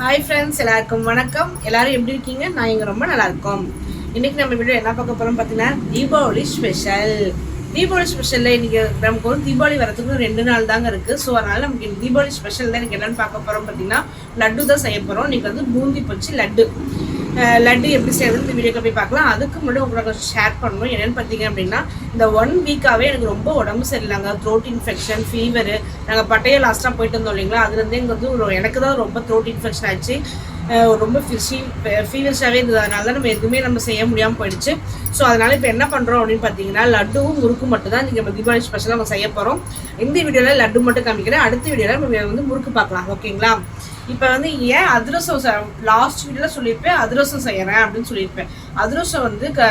Hi friends எல்லாருக்கும் வணக்கம். எல்லாரும் எப்படி இருக்கீங்க? நான் இங்கே ரொம்ப நல்லா இருக்கோம். இன்னைக்கு நம்ம வீடியோ என்ன பார்க்க போறோம் பார்த்தீங்கன்னா தீபாவளி ஸ்பெஷல் தீபாவளி ஸ்பெஷலில் இன்னைக்கு நமக்கு வந்து தீபாவளி வரதுக்கு ரெண்டு நாள் தாங்க இருக்கு. ஸோ அதனால நமக்கு இன்னைக்கு தீபாவளி ஸ்பெஷல் தான் எனக்கு என்னென்னு பார்க்க போறோம் பார்த்தீங்கன்னா லட்டு தான் செய்ய போறோம். இன்னைக்கு வந்து பூந்தி பச்சு லட்டு. லட்டு எப்படி செய்யறது இந்த வீடியோக்கு போய் பார்க்கலாம். அதுக்கு முன்னாடி உங்களுக்கு ஷேர் பண்ணணும். என்னென்னு பார்த்தீங்க அப்படின்னா இந்த ஒன் வீக்காகவே எனக்கு ரொம்ப உடம்பு சரியில்லைங்க. த்ரோட் இன்ஃபெக்ஷன் ஃபீவரு நாங்கள் பட்டையை லாஸ்ட்டாக போயிட்டு வந்தோம் இல்லைங்களா? அதுலேருந்து இங்கே வந்து ஒரு எனக்கு தான் ரொம்ப த்ரோட் இன்ஃபெக்ஷன் ஆச்சு ரொம்ப ஃபிஷி ஃபீவர்ஸாகவே இருந்தது. அதனால தான் நம்ம எதுவுமே நம்ம செய்ய முடியாமல் போயிடுச்சு. ஸோ அதனால் இப்போ என்ன பண்ணுறோம் அப்படின்னு பார்த்தீங்கன்னா லட்டுவும் முறுக்கு மட்டும் தான் நீங்கள் தீபாவளி ஸ்பெஷலாக நம்ம செய்ய போகிறோம் இந்த வீடியோவில் லட்டு மட்டும் காமிக்கிறேன். அடுத்த வீடியோவில் நம்ம வந்து முறுக்கு பார்க்கலாம். ஓகேங்களா? இப்போ வந்து ஏன் அதிரசம் லாஸ்ட் வீடியோவில் சொல்லியிருப்பேன் அதிரசம் செய்கிறேன் அப்படின்னு சொல்லியிருப்பேன். அதிரசம் வந்து க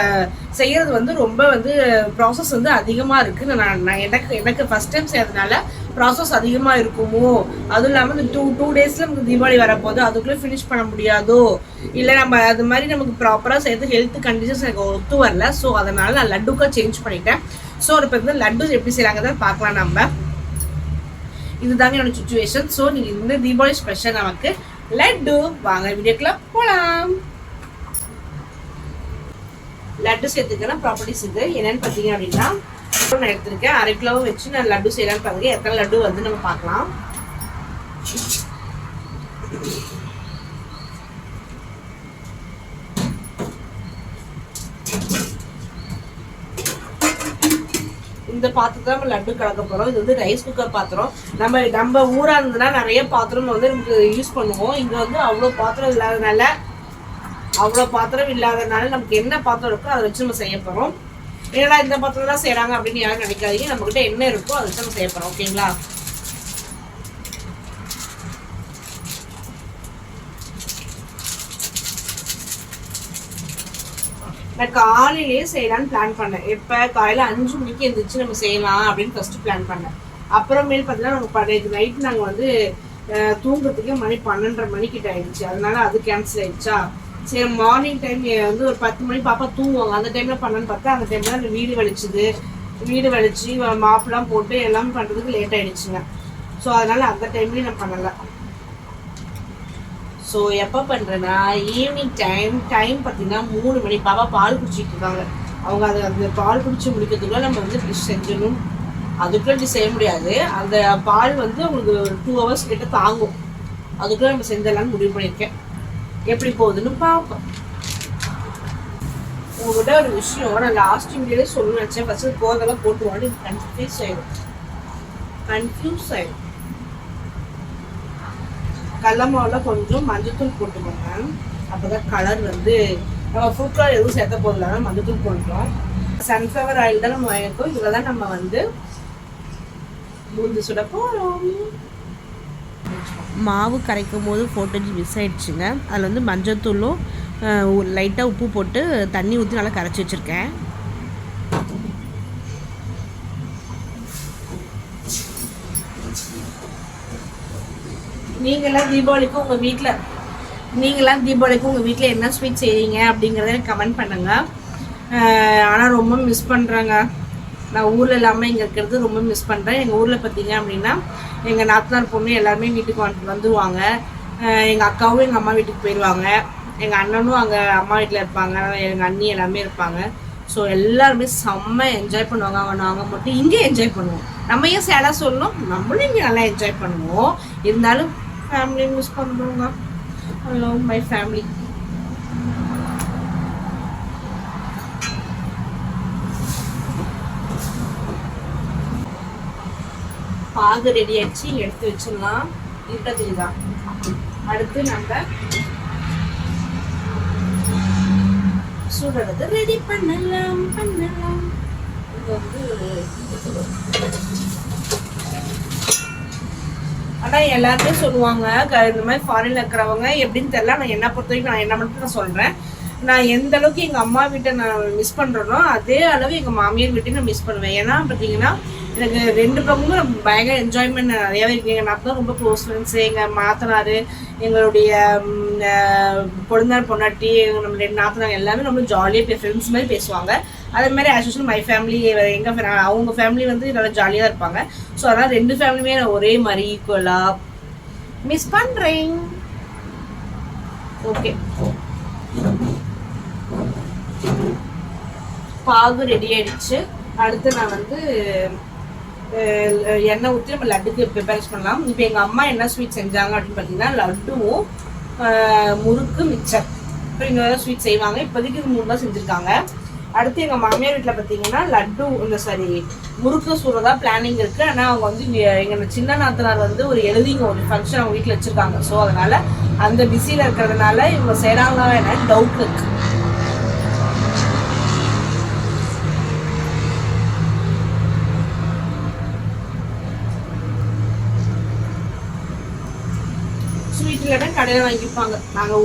செய்கிறது வந்து ரொம்ப வந்து ப்ராசஸ் வந்து அதிகமாக இருக்குது நான் நான் எனக்கு எனக்கு ஃபஸ்ட் டைம் செய்யறதுனால ப்ராசஸ் அதிகமாக இருக்குமோ? அதுவும் இல்லாமல் இந்த டூ டூ டேஸில் நமக்கு தீபாவளி வரப்போது அதுக்குள்ளே ஃபினிஷ் பண்ண முடியாதோ? இல்லை நம்ம அது மாதிரி நமக்கு ப்ராப்பராக செய்யறது ஹெல்த் கண்டிஷன்ஸ் எனக்கு ஒத்து வரல. ஸோ அதனால் நான் லட்டுக்கா சேஞ்ச் பண்ணிட்டேன். ஸோ இப்போ வந்து லட்டு எப்படி செய்கிறாங்க தான் பார்க்கலாம் நம்ம இதுதாங்க என்னோட சுச்சுவேஷன் ஸோ நீங்கள் இந்த தீபாவளி ஸ்பெஷல் நமக்கு. லட்டு வாங்க வீடியோக்குள்ள போகலாம் லட்டு சேர்த்துக்கிற ப்ராப்பர்ட்டிஸ் இது. என்னன்னு பார்த்தீங்க அப்படின்னா நான் எடுத்திருக்கேன். அரை கிலோ வச்சு நான் லட்டு செய்யலான்னு பாருங்க எத்தனை லட்டு வந்து நம்ம பார்க்கலாம். இந்த பாத்திரத்தை நம்ம லட்டு கலக்க போறோம். இது வந்து ரைஸ் குக்கர் பாத்திரம். நம்ம நம்ம ஊரா இருந்ததுன்னா நிறைய பாத்திரம் வந்து நமக்கு யூஸ் பண்ணுவோம். இங்க வந்து அவ்வளோ பாத்திரம் இல்லாதனால அவ்வளோ பாத்திரம் இல்லாதனால நமக்கு என்ன பாத்திரம் இருக்கோ அதை வச்சு நம்ம செய்ய போறோம். ஏன்னா இந்த பாத்திரம் தான் செய்யறாங்க அப்படின்னு யாரும் நினைக்காதீங்க. நம்ம கிட்ட என்ன இருக்கோ அதை வச்சு நம்ம செய்ய போறோம். ஓகேங்களா? நான் காலையிலேயே செய்யலான்னு பிளான் பண்ணேன். எப்போ காலையில் அஞ்சு மணிக்கு எழுந்திரிச்சு நம்ம செய்யலாம் அப்படின்னு ஃபர்ஸ்ட் பிளான் பண்ணேன். அப்புறமேல் பார்த்தீங்கன்னா நம்ம பழைய நைட் நாங்கள் வந்து தூங்குறதுக்கே மணி பன்னெண்டரை மணிக்கிட்ட ஆயிடுச்சு. அதனால அது கேன்சல் ஆயிடுச்சா? சரி மார்னிங் டைம் வந்து ஒரு பத்து மணி பாப்பா தூங்குவாங்க. அந்த டைமில் பண்ணன்னு பார்த்தா அந்த டைமில் அந்த வீடு வலிச்சுது. வீடு வலிச்சு மாப்பெல்லாம் போட்டு எல்லாம் பண்ணுறதுக்கு லேட் ஆயிடுச்சுங்க. ஸோ அதனால அந்த டைம்லேயும் நான் பண்ணலை. ஸோ எப்போ பண்ணுறேன்னா ஈவினிங் டைம் டைம் பார்த்தீங்கன்னா மூணு மணி. பாப்பா பால் குடிச்சிட்டு இருக்காங்க. அவங்க அதை அந்த பால் குடிச்சு முடிக்கிறதுக்குள்ள நம்ம வந்து டிஷ் செஞ்சிடணும். அதுக்குள்ளே டிஷ் செய்ய முடியாது. அந்த பால் வந்து அவங்களுக்கு ஒரு டூ ஹவர்ஸ் கிட்ட தாங்கும். அதுக்குள்ளே நம்ம செஞ்சிடலாம்னு முடிவு பண்ணியிருக்கேன். எப்படி போகுதுன்னு பார்ப்போம் உங்கள்கிட்ட ஒரு விஷயம் நான் லாஸ்ட் வீடியோலே சொல்லணும்னு நினச்சேன். ஃபஸ்ட்டு போதெல்லாம் போட்டுருவான்னு கன்ஃபியூஸ் ஆயிடும். கன்ஃபியூஸ் ஆயிடும். கடல மாவில் கொஞ்சம் மஞ்சத்தூள் போட்டுக்கோங்க. அப்போ தான் கலர் வந்து நம்ம ஃபுட் கலர் எதுவும் சேர்த்த போதில்லாம மஞ்சத்தூள் போட்டுருவோம் சன்ஃப்ளவர் ஆயில் தான் நம்ம இருக்கும் இதில் தான் நம்ம வந்து பூந்து சுட போகிறோம் மாவு கரைக்கும் போது ஃபோட்டோஜ் மிஸ் ஆயிடுச்சுங்க. அதில் வந்து மஞ்சத்தூளும் லைட்டாக உப்பு போட்டு தண்ணி ஊற்றி நல்லா கரைச்சி வச்சுருக்கேன். நீங்களாம் தீபாவளிக்கு உங்கள் வீட்டில் நீங்களாம் தீபாவளிக்கு உங்கள் வீட்டில் என்ன ஸ்வீட் செய்றீங்க அப்படிங்கிறத கமெண்ட் பண்ணுங்க. ஆனால் ரொம்ப மிஸ் பண்ணுறேங்க நான் ஊரில் இல்லாமல் இங்கே இருக்கிறது ரொம்ப மிஸ் பண்ணுறேன் எங்கள் ஊரில் பார்த்தீங்க அப்படின்னா எங்கள் நாத்தனார் பொண்ணு எல்லாருமே வீட்டுக்கு வந்து வந்துருவாங்க. எங்கள் அக்காவும் எங்கள் அம்மா வீட்டுக்கு போயிடுவாங்க எங்கள் அண்ணனும் அங்கே அம்மா வீட்டில் இருப்பாங்க. எங்கள் அண்ணி எல்லாமே இருப்பாங்க. ஸோ எல்லாருமே செம்ம என்ஜாய் பண்ணுவாங்க. அவங்க நாங்கள் மட்டும் இங்கே என்ஜாய் பண்ணுவோம். நம்ம ஏன் சேடாக சொல்லணும்? நம்மளும் இங்கே நல்லா என்ஜாய் பண்ணுவோம். இருந்தாலும் ஃபேமிலி மிஸ் பண்ணுறோங்க I love my family bag ready ஆயிடுச்சு எடுத்து வச்சிடலாம். இருக்கிறது தான். அடுத்து நம்ம சுடுறது ரெடி பண்ணலாம் பண்ணலாம். இது வந்து ஆனா எல்லாருமே சொல்லுவாங்க இந்த மாதிரி ஃபாரின்ல இருக்கிறவங்க எப்படின்னு தெரியல. நான் என்ன பொறுத்த வரைக்கும் நான் என்ன மட்டும் நான் சொல்றேன். நான் எந்த அளவுக்கு எங்க அம்மா வீட்டை நான் மிஸ் பண்றேனோ அதே அளவு எங்க மாமியார் வீட்டையும் நான் மிஸ் பண்ணுவேன். ஏன்னா பாத்தீங்கன்னா எனக்கு ரெண்டு பக்கமும் பயங்கர என்ஜாய்மெண்ட் நிறையாவே இருக்கு. எங்கள் நான் தான் ரொம்ப க்ளோஸ் ஃப்ரெண்ட்ஸு எங்கள் மாத்தனார் எங்களுடைய பொழுந்தார் பொண்டாட்டி எங்கள் நம்ம ரெண்டு நாத்தனார் எல்லாமே ரொம்ப ஜாலியாக ஃப்ரெண்ட்ஸ் மாதிரி பேசுவாங்க. அதே மாதிரி ஆஸ் யூஸ்வல் மை ஃபேமிலி எங்கள் அவங்க ஃபேமிலி வந்து நல்லா ஜாலியாக இருப்பாங்க. ஸோ அதனால் ரெண்டு ஃபேமிலியுமே நான் ஒரே மாதிரி ஈக்குவலாக மிஸ் பண்ணுறேன் ஓகே பாகு ரெடி ஆயிடுச்சு. அடுத்து நான் வந்து எண்ணெய் ஊற்றி நம்ம லட்டுக்கு ப்ரிப்பேர்ஸ் பண்ணலாம். இப்போ எங்கள் அம்மா என்ன ஸ்வீட் செஞ்சாங்க அப்படின்னு பார்த்தீங்கன்னா லட்டுவும் முறுக்கு மிச்சர் இப்போ இன்னொரு ஸ்வீட் செய்வாங்க. இப்போதைக்கு இது மூணு தான் செஞ்சுருக்காங்க. அடுத்து எங்கள் மாமியார் வீட்டில் பார்த்தீங்கன்னா லட்டு இந்த சாரி முறுக்கு சுடுறதா பிளானிங் இருக்குது ஆனால் அவங்க வந்து எங்க சின்ன நாத்தனார் வந்து ஒரு எழுதிங்க ஒரு ஃபங்க்ஷன் அவங்க வீட்டில் வச்சுருக்காங்க. ஸோ அதனால் அந்த பிஸியில் இருக்கிறதுனால இவங்க செய்கிறாங்களா என்ன டவுட் இருக்கு. கடையில இல்லைன்னா கடையில் வாங்கிப்பாங்க. நாங்கள்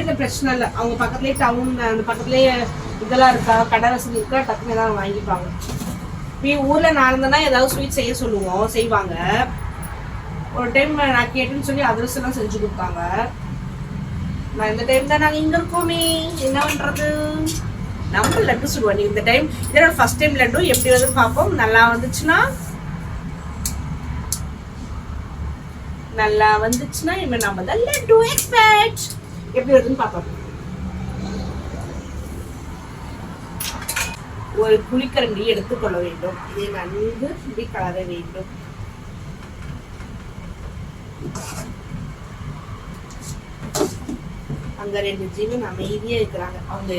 எங்கள் பிரச்சனை இல்லை. அவங்க பக்கத்துலேயே டவுன் அந்த பக்கத்துலேயே இதெல்லாம் இருக்கா? கடை வசதி இருக்கா? டக்குனு ஏதாவது வாங்கிப்பாங்க. இப்போ ஊரில் நான் இருந்தேன்னா ஏதாவது ஸ்வீட் செய்ய சொல்லுவோம். செய்வாங்க. ஒரு டைம் நான் கேட்டேன்னு சொல்லி அதிரசம்லாம் செஞ்சு கொடுத்தாங்க. நான் இந்த டைம் தான் நாங்கள் இங்கே இருக்கோமே. என்ன பண்ணுறது நம்ம லட்டு சுடுவோம். நீ இந்த டைம் இதோட ஃபர்ஸ்ட் டைம் லட்டு எப்படி வருதுன்னு பார்ப்போம். நல்லா வந்துச்சுன்னா நல்லா வந்துச்சுன்னா இவன் நம்ம தான் லட்டு எக்ஸ்பெக்ட் எப்படி வருதுன்னு பார்ப்போம். ஒரு குழிக்கரண்டி எடுத்துக்கொள்ள வேண்டும். இதை நன்கு சுண்டி கலர வேண்டும். அங்க ரெண்டு ஜீவன் அமைதியா இருக்கிறாங்க. அவங்க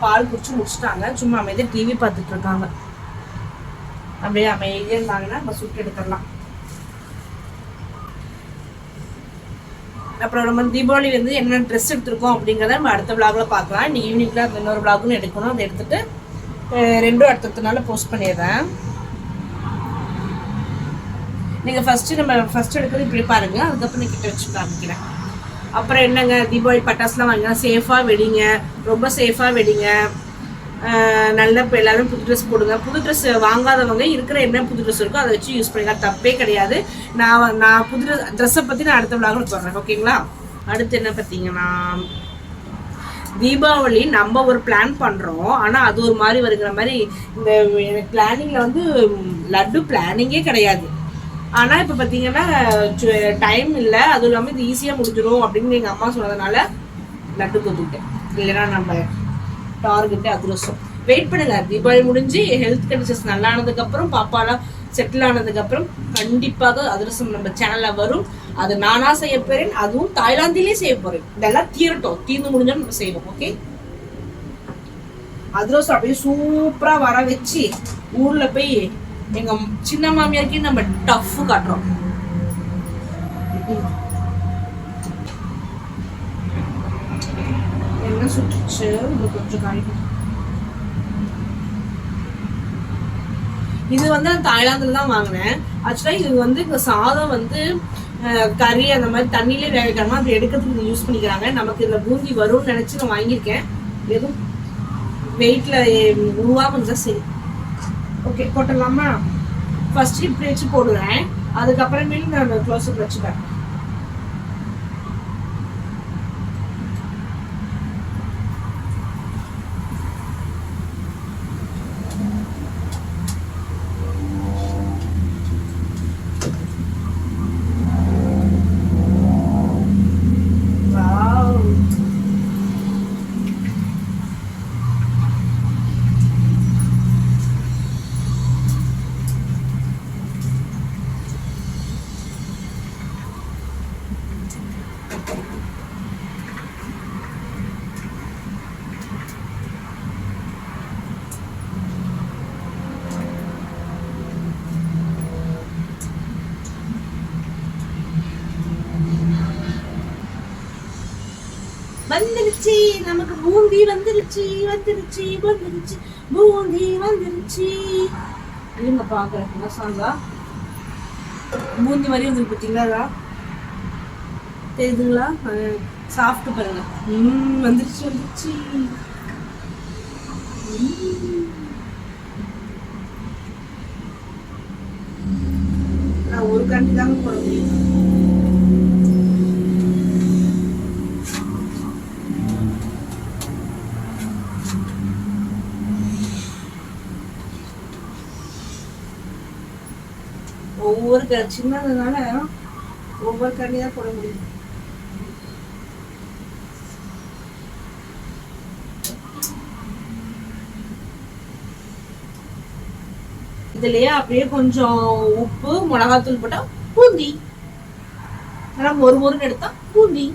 பால் குடிச்சு முடிச்சிட்டாங்க. சும்மா அமைதியா டிவி பார்த்துட்டு இருக்காங்க. அப்படியே அமைதியா இருந்தாங்கன்னா நம்ம சுட்டு எடுத்துடலாம். அப்புறம் நம்ம தீபாவளி வந்து என்ன ட்ரெஸ் எடுத்திருக்கோம் அப்படிங்கிறத நம்ம அடுத்த vlogல பார்க்கலாம். இன்னைக்கு ஈவினிங்ல அந்த இன்னொரு vlogனு எடுக்கணும். அதை எடுத்துட்டு ரெண்டும் அடுத்தடுத்த நாள் போஸ்ட் பண்ணிடுறேன். நீங்கள் ஃபஸ்ட்டு நம்ம ஃபஸ்ட் எடுக்கிறது இப்படி பாருங்க அதுக்கப்புறம் நான் கிட்ட வச்சு காமிக்கிறேன். அப்புறம் என்னங்க தீபாவளி பட்டாசுலாம் வாங்கினா சேஃபாக வெடிங்க ரொம்ப சேஃபாக வெடிங்க. நல்லா நல்ல இப்போ எல்லாரும் புது ட்ரெஸ் போடுங்க. புது ட்ரெஸ் வாங்காதவங்க இருக்கிற என்ன புது ட்ரெஸ் இருக்கோ அதை வச்சு யூஸ் பண்ணிக்கலாம். தப்பே கிடையாது. நான் நான் புது ட்ரெஸ்ஸை பற்றி நான் அடுத்த விழாவில் சொல்கிறேன் ஓகேங்களா அடுத்து என்ன பார்த்தீங்கன்னா தீபாவளி நம்ம ஒரு பிளான் பண்றோம். ஆனா அது ஒரு மாதிரி வருகிற மாதிரி இந்த பிளானிங்ல வந்து லட்டு பிளானிங்கே கிடையாது. ஆனா இப்ப பாத்தீங்கன்னா டைம் இல்ல. அதுவும் இல்லாம இது ஈஸியா முடிஞ்சிடும் அப்படின்னு எங்க அம்மா சொன்னதுனால லட்டு கொத்துக்கிட்டேன் இல்லைன்னா நம்ம டார்கெட்டு அதிரசம். வெயிட் பண்ணுங்க. தீபாவளி முடிஞ்சு ஹெல்த் கண்டிஷன்ஸ் நல்லா ஆனதுக்கு அப்புறம் பாப்பாலாம் செட்டில் ஆனதுக்கு அப்புறம் கண்டிப்பாக அதிரசம் நம்ம சேனல்ல வரும். அது நானா செய்ய போறேன் அதுவும் தாய்லாந்திலே செய்ய போறேன். இதெல்லாம் தீரட்டும். தீர்ந்து முடிஞ்சா நம்ம செய்வோம் ஓகே அதிரசம் அப்படியே சூப்பரா வர வச்சு ஊர்ல போய் எங்க சின்ன மாமியாருக்கே நம்ம டஃப் காட்டுறோம். என்ன சுட்டுச்சு கொஞ்சம் காய்க்கும் இது வந்து நான் தாய்லாந்துல தான் வாங்கினேன். ஆக்சுவலா இது வந்து இந்த சாதம் வந்து கறி அந்த மாதிரி தண்ணியிலே வேக வைக்காம அப்படி எடுக்கிறதுக்கு யூஸ் பண்ணிக்கிறாங்க. நமக்கு இந்த பூந்தி வரும்னு நினச்சி நான் வாங்கியிருக்கேன். எதுவும் வெயிட்டில் உருவாக கொஞ்சம் சரி. ஓகே போட்டலாமா ஃபஸ்ட்டு இப்படி வச்சு போடுவேன் அதுக்கப்புறமேலும் நான் க்ளோஸ்அப் வச்சுப்பேன். வந்துருச்சு நமக்கு பூந்தி வந்துருச்சு வந்துருச்சு வந்துருச்சு பூந்தி வந்துருச்சு. இருங்க பாக்குறேன் என்ன சாங்கா பூந்தி மாதிரி வந்து பார்த்தீங்களா தெரியுதுங்களா? சாப்பிட்டு பாருங்க. ம் வந்துருச்சு வந்துருச்சு. நான் ஒரு கண்டி தாங்க போட முடியும். இந்த சின்னதுனால ஒவ்வொரு கண்ணி தான் போட முடியும். இதுலயே அப்படியே கொஞ்சம் உப்பு மிளகாத்தூள் போட்டா பூந்தி. நல்லா மொறு மொறுன்னு எடுத்தா பூந்தி.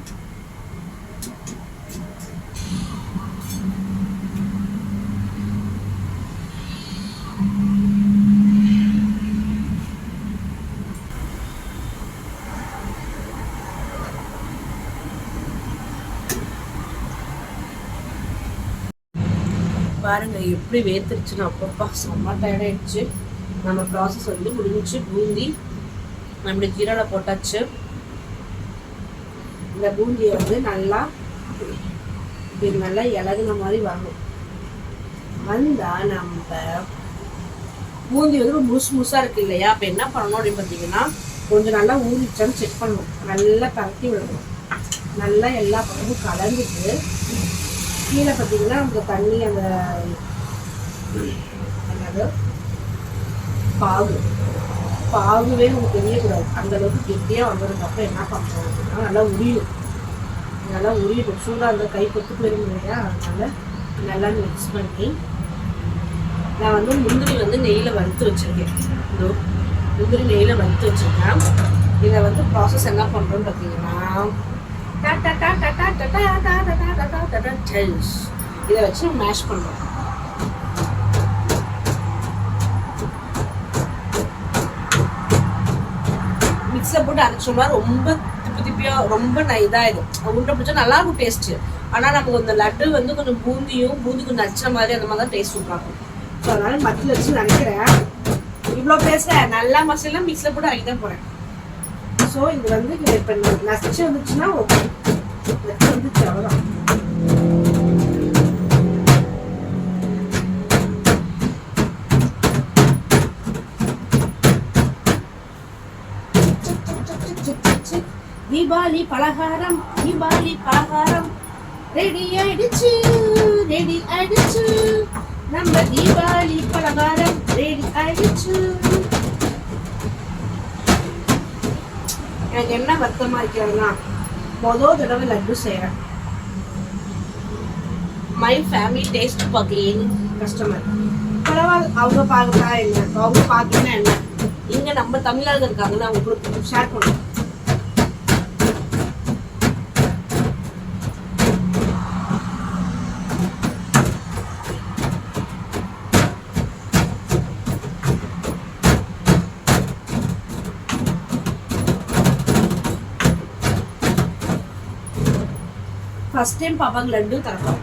அப்படி எப்படி வேத்துருச்சுன்னு அப்பப்பா செம்ம டயர்டாயிடுச்சு நம்ம ப்ராசஸ் வந்து முடிஞ்சு பூந்தி நம்மளுடைய ஜீரால போட்டாச்சு இந்த பூந்தியை வந்து நல்லா இப்படி நல்லா இலகுன மாதிரி வரணும் வந்தால் நம்ம பூந்தி வந்து ரொம்ப முழுசு முழுசாக இருக்கு இல்லையா? அப்போ என்ன பண்ணணும் அப்படின்னு பார்த்தீங்கன்னா கொஞ்சம் நல்லா ஊறிச்சான்னு செக் பண்ணணும். நல்லா கரட்டி விடணும். நல்லா எல்லா பக்கமும் கலந்துட்டு கீழே பார்த்தீங்கன்னா அந்த தண்ணி அந்த அதாவது பாகு பாகுவே உங்களுக்கு தெரியக்கூடாது அந்த அளவுக்கு கெட்டியாக வந்ததுக்கு அப்புறம் என்ன பண்ணுறோம் அப்படின்னா நல்லா உரியும் நல்லா உரியட்டும் சூடாக அந்த கை கொத்து போயிடும் இல்லையா அதனால நல்லா மிக்ஸ் பண்ணி நான் வந்து முந்திரி வந்து நெய்யில் வறுத்து வச்சுருக்கேன் இதோ முந்திரி நெய்யில் வறுத்து வச்சுருக்கேன் இதை வந்து ப்ராசஸ் என்ன பண்ணுறோன்னு பார்த்தீங்கன்னா இதை வச்சு மேஷ் பண்ணுறோம் மிக்ஸில் போட்டு அரைச்சோம்னா ரொம்ப திப்பி திப்பியாக ரொம்ப இதாகிடும் உருண்டை பிடிச்சா நல்லா இருக்கும் டேஸ்ட்டு ஆனால் நமக்கு இந்த லட்டு வந்து கொஞ்சம் பூந்தியும் பூந்தி கொஞ்சம் நச்ச மாதிரி அந்த மாதிரி தான் டேஸ்ட் சூப்பராக ஸோ அதனால மத்தியில் வச்சு நினைக்கிறேன். இவ்வளோ பேசுகிறேன் நல்லா மசாலாம் மிக்ஸில் போட்டு அரைக்க தான் போகிறேன் ஸோ இது வந்து இப்போ நச்சு வந்துச்சுன்னா ஓகே நச்சு வந்துச்சு அவ்வளோதான் தீபாவளி பலகாரம் தீபாவளி பலகாரம் ரெடி ஆயிடுச்சு ரெடி ஆயிடுச்சு. நம்ம தீபாவளி பலகாரம் ரெடி ஆயிடுச்சு. எனக்கு என்ன வருத்தமா இருக்கிறதுனா மொதல் தடவை லட்டு செய்யறேன் மை ஃபேமிலி டேஸ்ட் பார்க்கலேன்னு கஸ்டமர் பரவாயில்ல அவங்க பார்க்கலாம் என்ன? அவங்க பார்க்கலன்னா என்ன? இங்க நம்ம தமிழர்கள் இருக்காங்கன்னு அவங்க கொடுத்து ஷேர் பண்ணுவோம் ஃபர்ஸ்ட் டைம் பாப்பாக்கு லட்டு தரப்போம்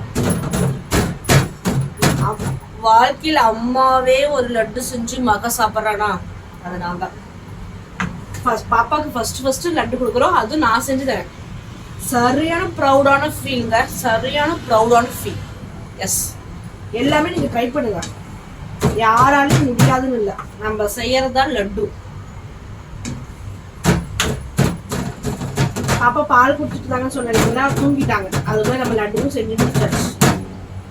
வாழ்க்கையில் வாழ்க்கையில அம்மாவே ஒரு லட்டு செஞ்சு மக சாப்பிட்றானா? அது நான் தான். ஃபர்ஸ்ட் பாப்பாக்கு ஃபர்ஸ்ட் ஃபர்ஸ்ட் லட்டு கொடுக்குறோம். அதுவும் நான் செஞ்சு தரேன். சரியான ப்ரௌடான ஃபீலுங்க சரியான ப்ரௌடான ஃபீல் எஸ் எல்லாமே நீங்க ட்ரை பண்ணுங்க. யாராலையும் முடியாதுன்னு இல்லை. நம்ம செய்யறது தான் லட்டு. பாப்பா பால் குடிச்சிட்டு தாங்க சொன்னீங்கன்னா தூங்கிட்டாங்க. அது மாதிரி நம்ம லட்டுவும் செஞ்சு முடிச்சாச்சு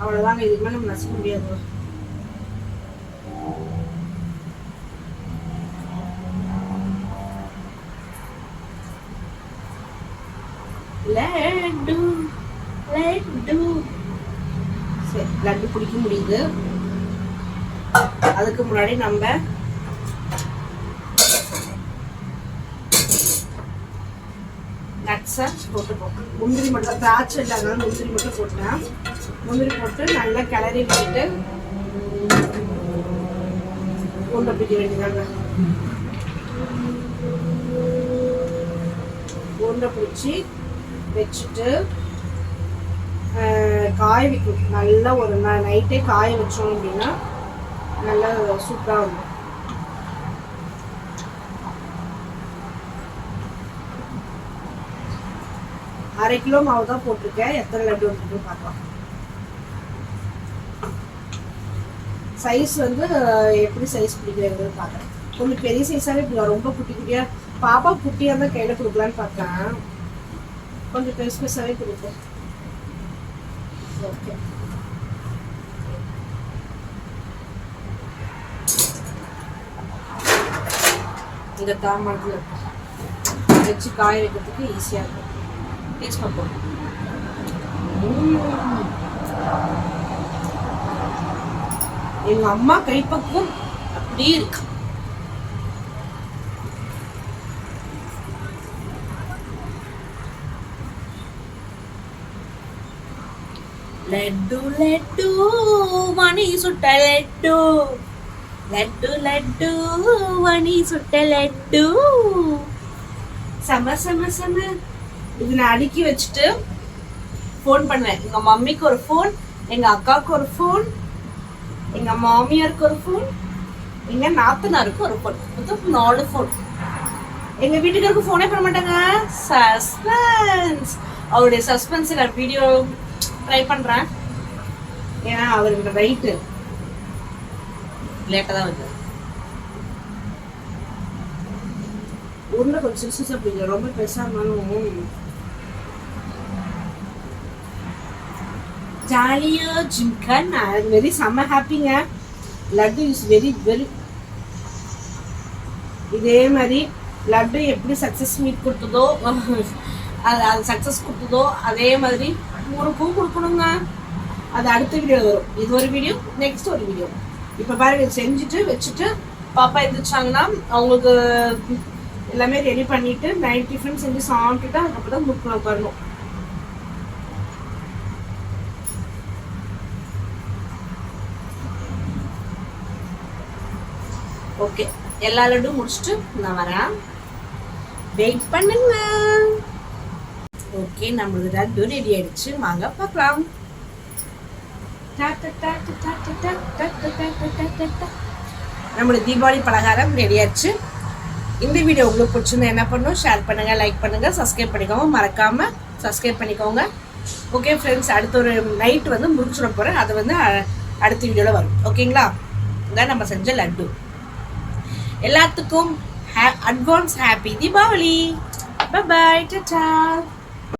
அவ்வளோதாங்க இதுக்கு மேலே நம்ம நசிக்க முடியாது. லட்டு லட்டு. சரி லட்டு பிடிக்க முடியுது. அதுக்கு முன்னாடி நம்ம நட்ஸை போட்டுப்போம் முந்திரி மட்டும் திராட்சை இல்லாதனால முந்திரி மட்டும் போட்டேன் முந்திரி போட்டு நல்லா கிளறி விட்டுட்டு உருண்டை பிடிக்க வேண்டியதாங்க உருண்டை பிடிச்சி வச்சுட்டு காய வைக்கணும். நல்லா ஒரு நைட்டே காய வச்சோம் அப்படின்னா நல்லா சூப்பராக இருக்கும். அரை கிலோ மாவு தான் போட்டிருக்கேன். எத்தனை லட்டு வந்துருக்கு பார்க்கலாம். சைஸ் வந்து எப்படி சைஸ் பிடிக்கிறது பார்க்குறேன் கொஞ்சம் பெரிய சைஸாகவே பிடிக்கும் ரொம்ப குட்டி குட்டியாக பாப்பா குட்டியாக இருந்தால் கையில் கொடுக்கலான்னு பார்த்தேன் கொஞ்சம் பெருசு பெருசாகவே கொடுப்போம். ஓகே இந்த தாமரத்தில் வச்சு காய வைக்கிறதுக்கு ஈஸியாக இருக்கும். டேஸ்ட் பார்ப்போம் எங்க அம்மா கைப்பக்குவம் அப்படி இருக்கு. லட்டு லட்டு மணி சுட்ட லட்டு. லட்டு லட்டு மணி சுட்ட லட்டு. சம சம சம. இது நான் அடுக்கி வச்சுட்டு ஃபோன் பண்ணேன் எங்கள் மம்மிக்கு ஒரு ஃபோன் எங்கள் அக்காவுக்கு ஒரு ஃபோன் எங்கள் மாமியாருக்கு ஒரு ஃபோன் எங்கள் நாத்தனாருக்கு ஒரு ஃபோன் மொத்தம் நாலு ஃபோன் எங்கள் வீட்டுக்காருக்கு ஃபோனே பண்ண மாட்டாங்க. சஸ்பென்ஸ் அவருடைய சஸ்பென்ஸ் நான் வீடியோ ட்ரை பண்ணுறேன் ஏன்னா அவருக்கு ரைட்டு லேட்டாக தான் வருது. உருண்டை கொஞ்சம் சிசு சாப்பிடுங்க ரொம்ப பெருசாக இருந்தாலும் ஜாலியா ஜிம்கன் வெரி செம்ம ஹாப்பிங்க லட்டு இஸ் வெரி வெரி இதே மாதிரி லட்டு எப்படி சக்ஸஸ் மீட் கொடுத்ததோ அது அது சக்ஸஸ் கொடுத்ததோ அதே மாதிரி முறுக்கும் கொடுக்கணுங்க. அது அடுத்த வீடியோ வரும். இது ஒரு வீடியோ நெக்ஸ்ட் ஒரு வீடியோ இப்போ பாருங்க செஞ்சுட்டு வச்சுட்டு பாப்பா எழுந்திரிச்சாங்கன்னா அவங்களுக்கு எல்லாமே ரெடி பண்ணிட்டு நைட் டிஃபன் செஞ்சு சாப்பிட்டுட்டு அதுக்கப்புறம் தான் முறுக்கில் உட்காரணும். ஓகே எல்லா லட்டும் முடிச்சுட்டு நான் வரேன். வெயிட் பண்ணுங்க. ஓகே நம்மளுக்கு லட்டு ரெடி ஆயிடுச்சு. வாங்க பார்க்கலாம். நம்மளோட தீபாவளி பலகாரம் ரெடி ஆயிடுச்சு. இந்த வீடியோ உங்களுக்கு பிடிச்சிருந்தா என்ன பண்ணும்? ஷேர் பண்ணுங்க லைக் பண்ணுங்க சப்ஸ்கிரைப் பண்ணிக்கோங்க மறக்காம சப்ஸ்கிரைப் பண்ணிக்கோங்க. ஓகே ஃப்ரெண்ட்ஸ் அடுத்த ஒரு நைட் வந்து முடிச்சுட போகிறேன் அது வந்து அ- அடுத்த வீடியோவில் வரும். ஓகேங்களா இதான் நம்ம செஞ்ச லட்டு. எல்லாத்துக்கும் advance happy Deepavali. Bye tata